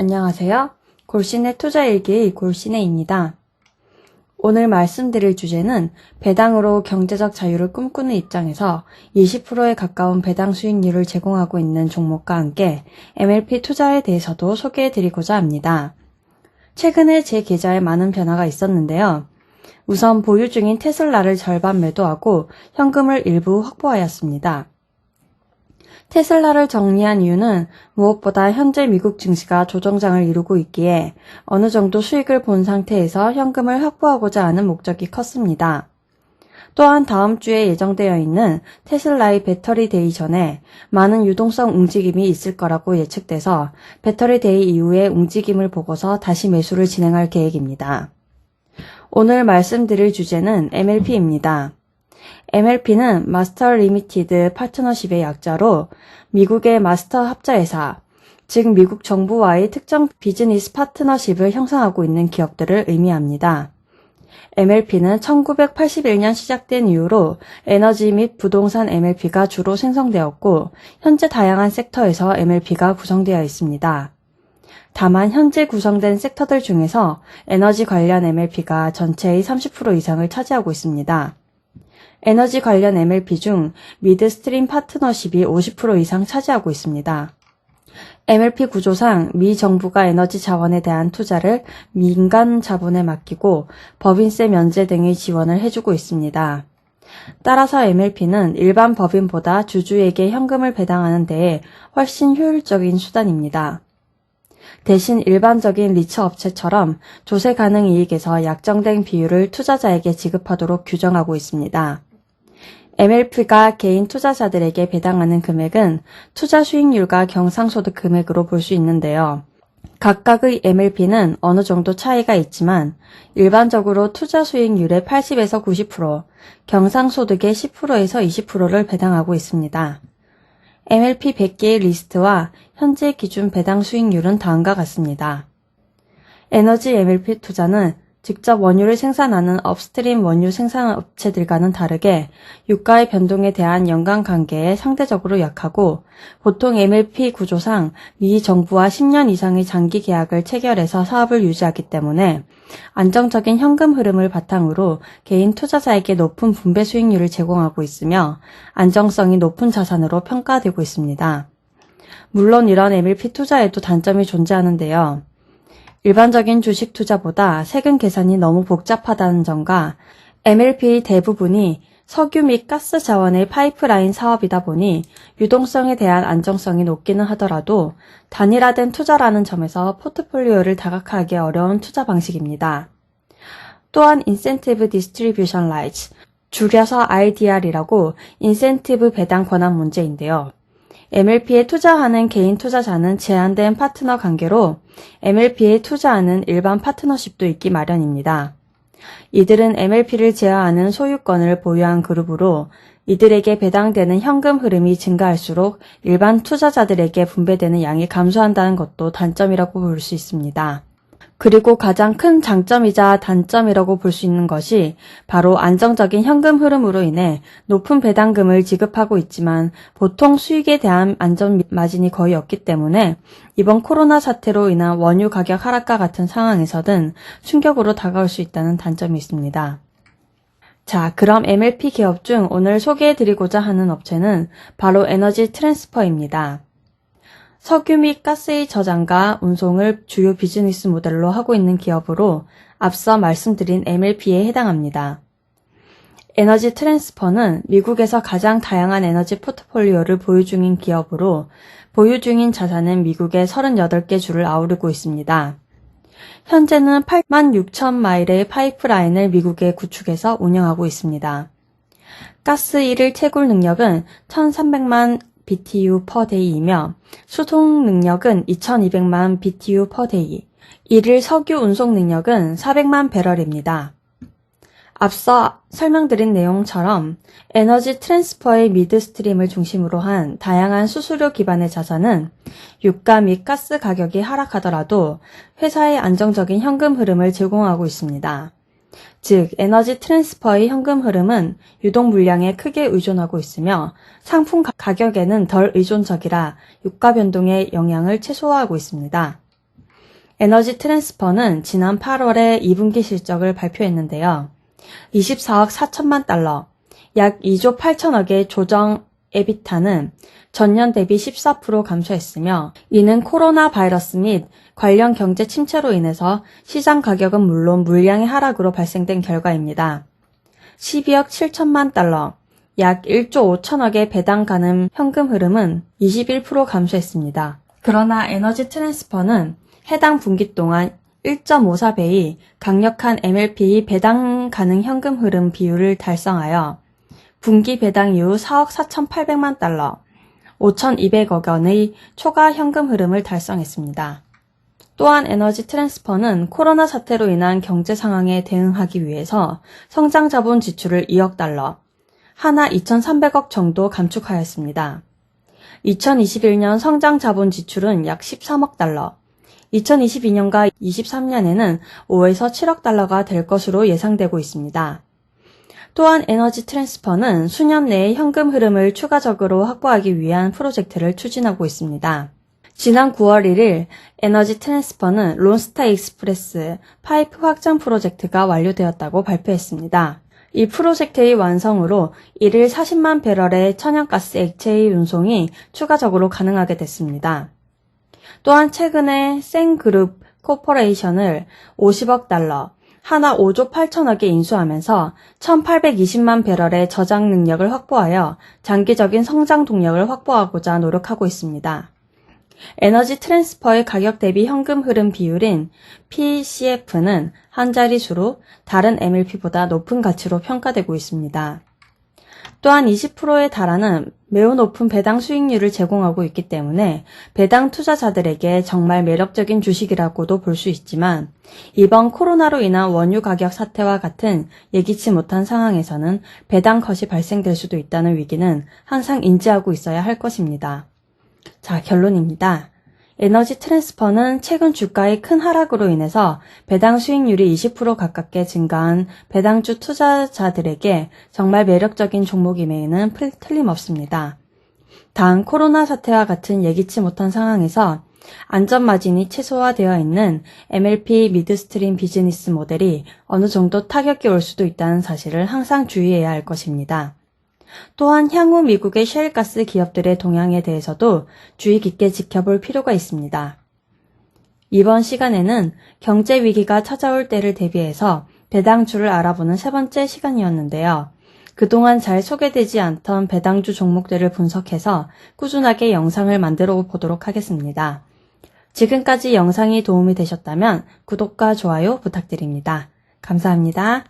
안녕하세요. 골신의 투자일기 골신의입니다. 오늘 말씀드릴 주제는 배당으로 경제적 자유를 꿈꾸는 입장에서 20%에 가까운 배당 수익률을 제공하고 있는 종목과 함께 MLP 투자에 대해서도 소개해드리고자 합니다. 최근에 제 계좌에 많은 변화가 있었는데요. 우선 보유 중인 테슬라를 절반 매도하고 현금을 일부 확보하였습니다. 테슬라를 정리한 이유는 무엇보다 현재 미국 증시가 조정장을 이루고 있기에 어느 정도 수익을 본 상태에서 현금을 확보하고자 하는 목적이 컸습니다. 또한 다음 주에 예정되어 있는 테슬라의 배터리 데이 전에 많은 유동성 움직임이 있을 거라고 예측돼서 배터리 데이 이후의 움직임을 보고서 다시 매수를 진행할 계획입니다. 오늘 말씀드릴 주제는 MLP입니다. MLP는 마스터 리미티드 파트너십의 약자로 미국의 마스터 합자회사, 즉 미국 정부와의 특정 비즈니스 파트너십을 형성하고 있는 기업들을 의미합니다. MLP는 1981년 시작된 이후로 에너지 및 부동산 MLP가 주로 생성되었고, 현재 다양한 섹터에서 MLP가 구성되어 있습니다. 다만 현재 구성된 섹터들 중에서 에너지 관련 MLP가 전체의 30% 이상을 차지하고 있습니다. 에너지 관련 MLP 중 미드스트림 파트너십이 50% 이상 차지하고 있습니다. MLP 구조상 미 정부가 에너지 자원에 대한 투자를 민간 자본에 맡기고 법인세 면제 등의 지원을 해주고 있습니다. 따라서 MLP는 일반 법인보다 주주에게 현금을 배당하는 데에 훨씬 효율적인 수단입니다. 대신 일반적인 리처 업체처럼 조세 가능 이익에서 약정된 비율을 투자자에게 지급하도록 규정하고 있습니다. MLP가 개인 투자자들에게 배당하는 금액은 투자 수익률과 경상소득 금액으로 볼 수 있는데요. 각각의 MLP는 어느 정도 차이가 있지만 일반적으로 투자 수익률의 80에서 90%, 경상소득의 10%에서 20%를 배당하고 있습니다. MLP 100개의 리스트와 현재 기준 배당 수익률은 다음과 같습니다. 에너지 MLP 투자는 직접 원유를 생산하는 업스트림 원유 생산 업체들과는 다르게 유가의 변동에 대한 연관 관계에 상대적으로 약하고 보통 MLP 구조상 미 정부와 10년 이상의 장기 계약을 체결해서 사업을 유지하기 때문에 안정적인 현금 흐름을 바탕으로 개인 투자자에게 높은 분배 수익률을 제공하고 있으며 안정성이 높은 자산으로 평가되고 있습니다. 물론 이런 MLP 투자에도 단점이 존재하는데요. 일반적인 주식 투자보다 세금 계산이 너무 복잡하다는 점과 MLP의 대부분이 석유 및 가스 자원의 파이프라인 사업이다 보니 유동성에 대한 안정성이 높기는 하더라도 단일화된 투자라는 점에서 포트폴리오를 다각하기 어려운 투자 방식입니다. 또한 인센티브 디스트리뷰션 라이츠, 줄여서 IDR이라고 인센티브 배당 권한 문제인데요. MLP에 투자하는 개인 투자자는 제한된 파트너 관계로 MLP에 투자하는 일반 파트너십도 있기 마련입니다. 이들은 MLP를 제어하는 소유권을 보유한 그룹으로 이들에게 배당되는 현금 흐름이 증가할수록 일반 투자자들에게 분배되는 양이 감소한다는 것도 단점이라고 볼 수 있습니다. 그리고 가장 큰 장점이자 단점이라고 볼 수 있는 것이 바로 안정적인 현금 흐름으로 인해 높은 배당금을 지급하고 있지만 보통 수익에 대한 안전 마진이 거의 없기 때문에 이번 코로나 사태로 인한 원유 가격 하락과 같은 상황에서든 충격으로 다가올 수 있다는 단점이 있습니다. 자, 그럼 MLP 기업 중 오늘 소개해드리고자 하는 업체는 바로 에너지 트랜스퍼입니다. 석유 및 가스의 저장과 운송을 주요 비즈니스 모델로 하고 있는 기업으로 앞서 말씀드린 MLP에 해당합니다. 에너지 트랜스퍼는 미국에서 가장 다양한 에너지 포트폴리오를 보유 중인 기업으로 보유 중인 자산은 미국의 38개 주를 아우르고 있습니다. 현재는 8만 6천 마일의 파이프라인을 미국에 구축해서 운영하고 있습니다. 가스 1일 채굴 능력은 1,300만 BTU per day이며 수송 능력은 2200만 BTU per day, 일일 석유 운송 능력은 400만 배럴입니다. 앞서 설명드린 내용처럼 에너지 트랜스퍼의 미드스트림을 중심으로 한 다양한 수수료 기반의 자산은 유가 및 가스 가격이 하락하더라도 회사의 안정적인 현금 흐름을 제공하고 있습니다. 즉, 에너지 트랜스퍼의 현금 흐름은 유동 물량에 크게 의존하고 있으며 상품 가격에는 덜 의존적이라 유가 변동의 영향을 최소화하고 있습니다. 에너지 트랜스퍼는 지난 8월에 2분기 실적을 발표했는데요. 24억 4천만 달러, 약 2조 8천억의 조정 에비타는 전년 대비 14% 감소했으며 이는 코로나 바이러스 및 관련 경제 침체로 인해서 시장 가격은 물론 물량의 하락으로 발생된 결과입니다. 12억 7천만 달러, 약 1조 5천억의 배당 가능 현금 흐름은 21% 감소했습니다. 그러나 에너지 트랜스퍼는 해당 분기 동안 1.54배의 강력한 MLP 배당 가능 현금 흐름 비율을 달성하여 분기 배당 이후 4억 4,800만 달러, 5,200억 원의 초과 현금 흐름을 달성했습니다. 또한 에너지 트랜스퍼는 코로나 사태로 인한 경제 상황에 대응하기 위해서 성장 자본 지출을 2억 달러, 하나 2,300억 정도 감축하였습니다. 2021년 성장 자본 지출은 약 13억 달러, 2022년과 23년에는 5에서 7억 달러가 될 것으로 예상되고 있습니다. 또한 에너지 트랜스퍼는 수년 내에 현금 흐름을 추가적으로 확보하기 위한 프로젝트를 추진하고 있습니다. 지난 9월 1일 에너지 트랜스퍼는 론스타 익스프레스 파이프 확장 프로젝트가 완료되었다고 발표했습니다. 이 프로젝트의 완성으로 1일 40만 배럴의 천연가스 액체의 운송이 추가적으로 가능하게 됐습니다. 또한 최근에 생그룹 코퍼레이션을 50억 달러, 하나 5조 8천억에 인수하면서 1820만 배럴의 저장 능력을 확보하여 장기적인 성장 동력을 확보하고자 노력하고 있습니다. 에너지 트랜스퍼의 가격 대비 현금 흐름 비율인 PCF는 한 자릿수로 다른 MLP보다 높은 가치로 평가되고 있습니다. 또한 20%에 달하는 매우 높은 배당 수익률을 제공하고 있기 때문에 배당 투자자들에게 정말 매력적인 주식이라고도 볼 수 있지만 이번 코로나로 인한 원유 가격 사태와 같은 예기치 못한 상황에서는 배당 컷이 발생될 수도 있다는 위기는 항상 인지하고 있어야 할 것입니다. 자, 결론입니다. 에너지 트랜스퍼는 최근 주가의 큰 하락으로 인해서 배당 수익률이 20% 가깝게 증가한 배당주 투자자들에게 정말 매력적인 종목임에는 틀림없습니다. 단 코로나 사태와 같은 예기치 못한 상황에서 안전 마진이 최소화되어 있는 MLP 미드스트림 비즈니스 모델이 어느 정도 타격이 올 수도 있다는 사실을 항상 주의해야 할 것입니다. 또한 향후 미국의 셰일가스 기업들의 동향에 대해서도 주의 깊게 지켜볼 필요가 있습니다. 이번 시간에는 경제 위기가 찾아올 때를 대비해서 배당주를 알아보는 세 번째 시간이었는데요. 그동안 잘 소개되지 않던 배당주 종목들을 분석해서 꾸준하게 영상을 만들어 보도록 하겠습니다. 지금까지 영상이 도움이 되셨다면 구독과 좋아요 부탁드립니다. 감사합니다.